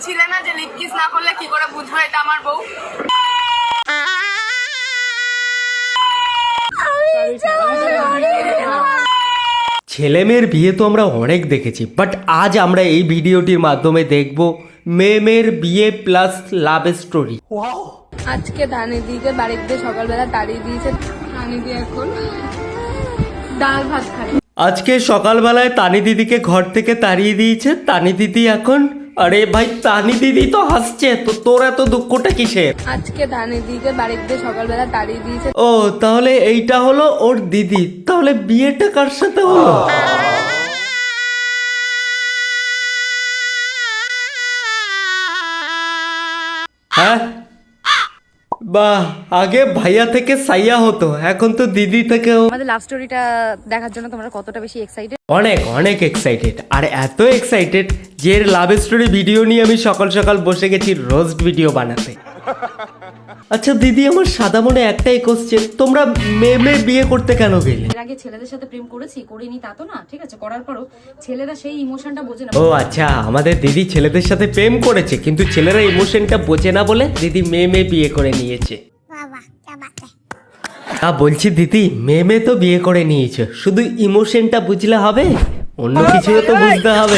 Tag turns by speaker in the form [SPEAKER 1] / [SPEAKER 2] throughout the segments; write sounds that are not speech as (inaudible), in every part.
[SPEAKER 1] বলছিলে না যে লিপ কিস না করলে কি করে বুঝব? এটা আমার বউ।
[SPEAKER 2] ছেলে মেয়ের বিয়ে তো আমরা অনেক দেখেছি বাট আজ আমরা এই ভিডিওটির মাধ্যমে দেখব মেয়ে মেয়ের বিয়ে প্লাস লাভ স্টোরি
[SPEAKER 1] আজকে ধানিদিকে বাড়িতে সকালবেলা তাড়িয়ে দিয়েছে ধানিদি এখন। ডাল ভাত খাই
[SPEAKER 2] আজকে সকালবেলায় তানি দিদিকে ঘর থেকে তাড়িয়ে দিয়েছে তানি দিদি এখন আরে ভাই তানি দিদি তো হাসছে। তো তোর এত দুঃখটা কিসের?
[SPEAKER 1] আজকে তানি দিদিকে বাড়িতে সকালবেলা তাড়িয়ে দিয়েছে।
[SPEAKER 2] ও তাহলে এইটা হলো ওর দিদি। তাহলে বিয়েটা কার সাথে হলো? হ্যাঁ? বাহ আগে ভাইয়া থেকে সাইয়া হতো এখন তো দিদি থেকেও।
[SPEAKER 3] আমাদের লাভ স্টোরিটা দেখার জন্য তোমরা কতটা বেশি এক্সাইটেড
[SPEAKER 2] অনেক অনেক এক্সাইটেড আর এত এক্সাইটেড যে লাভ স্টোরি ভিডিও নিয়ে আমি সকাল সকাল বসে গেছি রোস্ট ভিডিও বানাতে। আচ্ছা দিদি আমার সাদা মনে একটাই কোশ্চেন তোমরা মেয়ে মেয়ে বিয়ে করতে কেন গেলে?
[SPEAKER 3] এর আগে ছেলেদের সাথে প্রেম করেছি করিনি তা তো না ঠিক আছে? করার পরও ছেলেরা সেই ইমোশনটা বোঝে না।
[SPEAKER 2] ও আচ্ছা আমাদের দিদি ছেলেদের সাথে প্রেম করেছে কিন্তু ছেলেরা ইমোশনটা বোঝে না বলে দিদি মেয়ে মেয়ে বিয়ে করে নিয়েছে। তা বলছি দিদি মেয়ে মেয়ে তো বিয়ে করে নিয়েছে। শুধু ইমোশনটা বুঝলে হবে? অন্য কিছু তো বুঝতে হবে।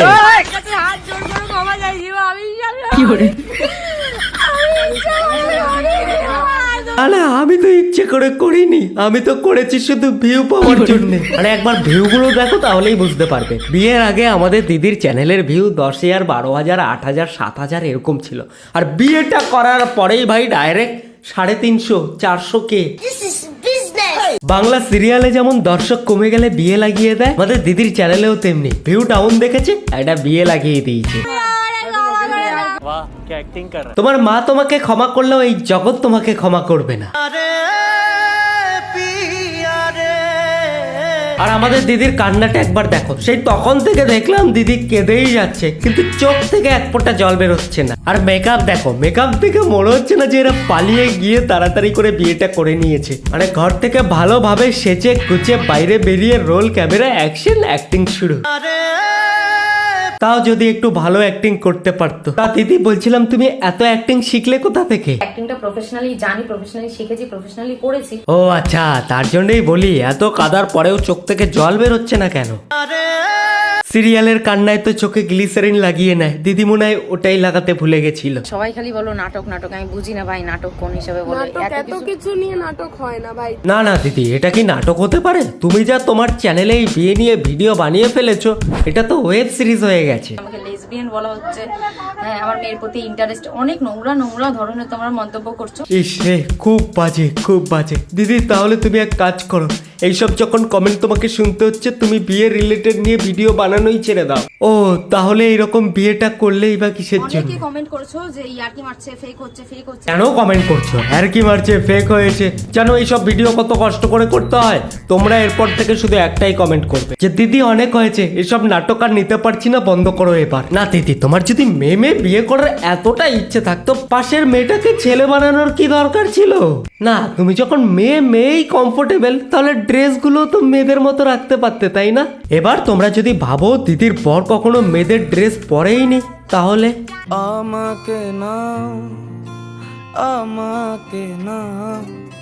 [SPEAKER 1] কি করে?
[SPEAKER 2] আরে আমি তো ইচ্ছে করে করিনি আমি তো করেছি শুধু ভিউ পাওয়ার জন্য। মানে একবার ভিউ গুলো দেখো তাহলেই বুঝতে পারবে। বিয়ের আগে আমাদের দিদির চ্যানেলের ভিউ দশ হাজার বারো হাজার আট হাজার সাত হাজার এরকম ছিল। আর বিয়েটা করার পরেই ভাই ডাইরেক্ট সাড়ে তিনশো চারশো কে। বাংলা সিরিয়ালে যেমন দর্শক কমে গেলে বিয়ে লাগিয়ে দেয় আমাদের দিদির চ্যানেলেও তেমনি। ভিউ ডাউন দেখেছে একটা বিয়ে লাগিয়ে দিয়েছে। তোমার মা তোমাকে ক্ষমা করলেও এই জগৎ তোমাকে ক্ষমা করবে না। আর আমাদের দিদির কান্নাটা একবার দেখো। সেই তখন থেকে দেখলাম দিদি কেঁদেই যাচ্ছে কিন্তু চোখ থেকে এক ফোঁটা জল বেরোচ্ছে না। আর মেকআপ দেখো মেকআপ থেকে মনে হচ্ছে না যে এরা পালিয়ে গিয়ে তাড়াতাড়ি করে বিয়েটা করে নিয়েছে। মানে ঘর থেকে ভালোভাবে সেচে কুচে বাইরে বেরিয়ে রোল ক্যামেরা অ্যাকশন অ্যাক্টিং শুরু। তাও যদি একটু ভালো অ্যাক্টিং করতে পারতো। তা দিদি বলছিলাম তুমি এত অ্যাক্টিং শিখলে কোথা থেকে?
[SPEAKER 3] অ্যাক্টিংটা প্রফেশনালি জানি প্রফেশনালি শিখেছি প্রফেশনালি করেছি।
[SPEAKER 2] ও আচ্ছা তার জন্যই বলি এত কাদার পরেও চোখ থেকে জল বেরোচ্ছে না কেন? সিরিয়ালের কান্নায় তো চোখে গ্লিসারিন লাগিয়ে নেয়। দিদি মনে হয় ওটাই লাগাতে ভুলে গেছিল।
[SPEAKER 3] সবাই খালি বলো নাটক নাটক। আমি বুঝি না ভাই নাটক কোন হিসাবে বলো। এত কিছু
[SPEAKER 1] নিয়ে নাটক হয় না ভাই।
[SPEAKER 2] না না দিদি এটা কি নাটক হতে পারে? তুমি যা তোমার চ্যানেলে এই বিয়ে নিয়ে ভিডিও বানিয়ে ফেলেছো এটা তো ওয়েব সিরিজ হয়ে গেছে।
[SPEAKER 3] আমাকে লেসবিয়ান বলা হচ্ছে। হ্যাঁ আমার মেয়ের প্রতি ইন্টারেস্ট অনেক নোংরা নোংরা ধরনের তোমরা মন্তব্য করছ।
[SPEAKER 2] ইস রে খুব বাজে খুব বাজে। দিদি তাহলে তুমি এক কাজ করো। এইসব যখন কমেন্ট তোমাকে শুনতে হচ্ছে তুমি বিয়ে রিলেটেড নিয়ে ভিডিও বানানোই ছেড়ে দাও। ও তাহলে এইরকম বিয়েটা করলেই বা কিসের জন্য?
[SPEAKER 3] অনেকে কমেন্ট করছ যে ইয়ার্কি মারছে ফেক হচ্ছে ফেক হচ্ছে।
[SPEAKER 2] কেন কমেন্ট করছ? আর কি মারছে ফেক হয়েছে? জানো এইসব ভিডিও কত কষ্ট করে করতে হয়। তোমরা এরপর থেকে শুধু একটাই কমেন্ট করবে। যে দিদি অনেক হয়েছে এসব নাটক আর নিতে পারছি না বন্ধ করো এবার। না দিদি তোমার যদি মেয়ে মেয়ে বিয়ে করার এতটা ইচ্ছে থাকতো পাশের মেয়েটাকে ছেলে বানানোর কি দরকার ছিল? না তুমি যখন মেয়ে মেয়েই কমফোর্টেবল তাহলে ড্রেসগুলো তো মেয়েদের মতো রাখতে পারতে তাই না? এবার তোমরা যদি ভাবো দিদির বর কখনো মেয়েদের ড্রেস পরেইনি তাহলে?
[SPEAKER 4] আমাকে না আমাকে না।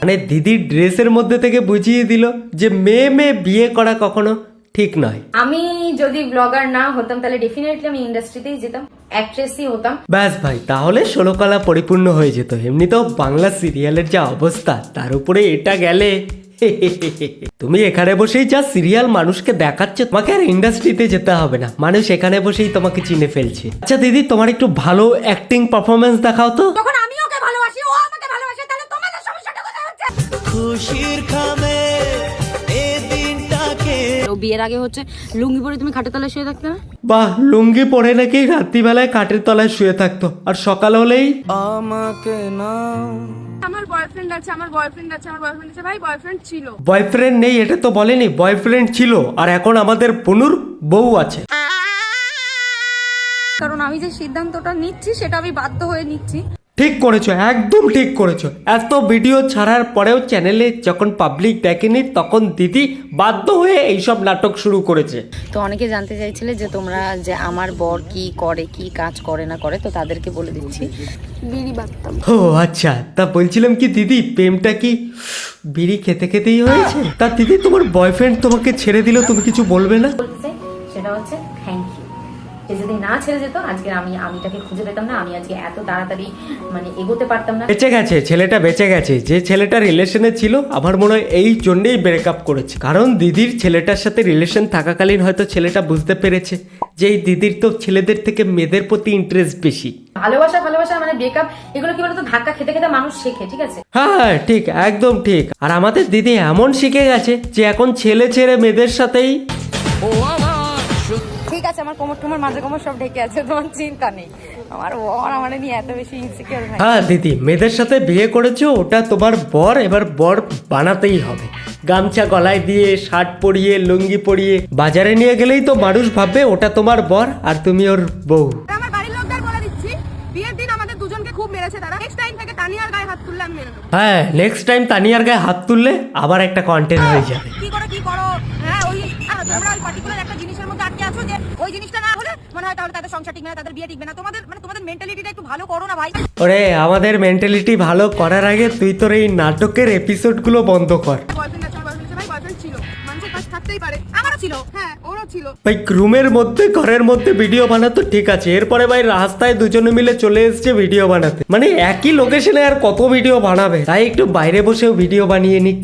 [SPEAKER 2] মানে দিদির ড্রেসের মধ্যে থেকে বুঝিয়ে দিল যে মেয়ে মেয়ে বিয়ে করা কখনো ঠিক নয়।
[SPEAKER 3] আমি যদি ব্লগার না হতাম তাহলে ডেফিনেটলি আমি ইন্ডাস্ট্রিতেই যেতাম অ্যাক্ট্রেসই হতাম।
[SPEAKER 2] ব্যাস ভাই তাহলে ষোলকলা পরিপূর্ণ হয়ে যেত। এমনিতেও বাংলা সিরিয়ালের যা অবস্থা তার উপরে এটা গেলে (laughs) তুমি এখানে বসেই যা সিরিয়াল মানুষকে দেখাচ্ছে তোমাকে আর ইন্ডাস্ট্রিতে যেতে হবে না। মানুষ এখানে বসেই তোমাকে চিনে ফেলছে। আচ্ছা দিদি তোমার একটু ভালো অ্যাক্টিং পারফরমেন্স দেখাও তো।
[SPEAKER 3] তখন আমি ওকে ভালোবাসি ও আমাকে ভালোবাসে তাহলে তোমাদের সমস্যাটা কোথায় হচ্ছে?
[SPEAKER 4] খুশির খামে
[SPEAKER 3] বিয়ের আগে হচ্ছে লুঙ্গি পরে তুমি খাটের তলায় শুয়ে থাকতে? না
[SPEAKER 2] বাহ লুঙ্গি পরে নাকি রাত্রিবেলায় খাটের তলায় শুয়ে থাকতো। আর সকাল হলেই?
[SPEAKER 4] আমাকে না
[SPEAKER 1] আমার বয়ফ্রেন্ড আছে আমার বয়ফ্রেন্ড আছে আমার বয়ফ্রেন্ড আছে। ভাই বয়ফ্রেন্ড ছিল।
[SPEAKER 2] বয়ফ্রেন্ড নেই এটা তো বলেনি বয়ফ্রেন্ড ছিল। আর এখন আমাদের পনুর বউ আছে।
[SPEAKER 3] কারণ আমি যে সিদ্ধান্তটা নিচ্ছি সেটা আমি বাধ্য হয়ে নিচ্ছি।
[SPEAKER 2] ঠিক করেছ একদম ঠিক করেছ। এত ভিডিও ছাড়ার পরেও চ্যানেলে যখন পাবলিক দেখেনি তখন দিদি বাধ্য হয়ে এইসব নাটক শুরু করেছে।
[SPEAKER 3] তো অনেকে জানতে চাইছিলে যে তোমরা যে আমার বর কি করে কি কাজ করে না করে তো তাদেরকে বলে দিচ্ছি।
[SPEAKER 1] বিড়ি বাঁধতাম
[SPEAKER 2] ও আচ্ছা তা বলছিলাম কি দিদি প্রেমটা কি বিড়ি খেতে খেতেই হয়েছে? তা দিদি তোমার বয়ফ্রেন্ড তোমাকে ছেড়ে দিল তুমি কিছু বলবে না?
[SPEAKER 3] সেটা হচ্ছে থ্যাংক ইউ সে যদি না ছেড়ে যেত আজকে আমি আমিটাকে খুঁজে পেতাম না আমি আজকে এত তাড়াতাড়ি মানে এগোতে পারতাম না।
[SPEAKER 2] বেঁচে গেছে ছেলেটা বেঁচে গেছে। যে ছেলেটা রিলেশনে ছিল আমার মনে হয় এই জন্যেই ব্রেকআপ করেছে। কারণ দিদির ছেলেটার সাথে রিলেশন থাকাকালীন হয়তো ছেলেটা বুঝতে পেরেছে যে এই দিদির তো ছেলেদের থেকে মেয়েদের প্রতি ইন্টারেস্ট বেশি।
[SPEAKER 3] ভালোবাসা ভালোবাসা মানে ব্রেকআপ এগুলো কি বলতো ধাক্কা খেতে খেতে মানুষ শেখে ঠিক আছে?
[SPEAKER 2] হ্যাঁ হ্যাঁ, ঠিক একদম ঠিক। আর আমাদের দিদি এমন শিখে গেছে যে এখন ছেলে ছেড়ে মেয়েদের সাথেই
[SPEAKER 3] ঠিক আছে আমার কোমর টোমর মাঝে কোমর সব ঢেকে আছে তোমার চিন্তা নেই। আমার বর আমার নিয়ে এত বেশি ইনসিকিউর ভাই
[SPEAKER 2] হ্যাঁ দিদি মেয়েদের সাথে বিয়ে করেছ ওটা তোমার বর এবার বর বানাতেই হবে। গামছা গলায় দিয়ে শার্ট পরিয়ে লুঙ্গি পরিয়ে বাজারে নিয়ে গেলেই তো মানুষ ভাববে ওটা তোমার বর আর তুমি ওর বউ।
[SPEAKER 5] আমার বাড়ির লোকদের বলে দিচ্ছি বিয়ের দিন আমাদের দুজনকে খুব মেরেছে তারা। নেক্সট টাইম থেকে তানিয়ার গায়ে হাত তুললে আমি মেরে নেব
[SPEAKER 2] হ্যাঁ নেক্সট টাইম তানিয়ার গায়ে হাত তুললে আবার একটা কন্টেন্ট হয়ে যাবে।
[SPEAKER 5] কি করে কি করো? হ্যাঁ ওই তোমরা ওই পার্টিকুলার একটা জিনিসের মধ্যে আটকে আছো যে ওই জিনিসটা না হলে মনে হয় তাহলে তাদের সংসার টিকবে না তাদের বিয়ে টিকবে না। তোমাদের মানে তোমাদের মেন্টালিটিটা একটু ভালো করো না ভাই।
[SPEAKER 2] ওরে আমাদের মেন্টালিটি ভালো করার আগে তুই তোর এই নাটকের এপিসোডগুলো বন্ধ কর।
[SPEAKER 5] ভাই হ্যাঁ
[SPEAKER 2] রুমের মধ্যে ঘরের মধ্যে ভিডিও বানাতো ঠিক আছে। এরপরে ভাই রাস্তায় দুজনে মিলে চলে এসেছে ভিডিও বানাতে। মানে একই লোকেশনে আর কত ভিডিও বানাবে? তাই একটু বাইরে বসেও ভিডিও বানিয়ে নিক।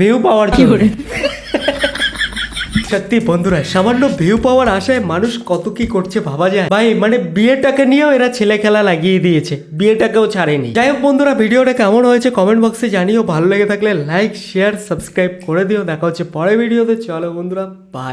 [SPEAKER 2] ভিউ পাওয়ার জন্য। সত্যি বন্ধুরা, সামান্য ভিউ পাওয়ার আশায় মানুষ কত কি করছে ভাবা যায়। ভাই মানে বিয়েটাকে নিয়েও এরা ছেলে খেলা লাগিয়ে দিয়েছে, বিয়েটাকেও ছাড়েনি। যাই হোক বন্ধুরা, ভিডিওটা কেমন হয়েছে কমেন্ট বক্সে জানিও। ভালো লেগে থাকলে লাইক শেয়ার সাবস্ক্রাইব করে দিও। দেখা হচ্ছে পরে ভিডিওতে চলো বন্ধুরা বাই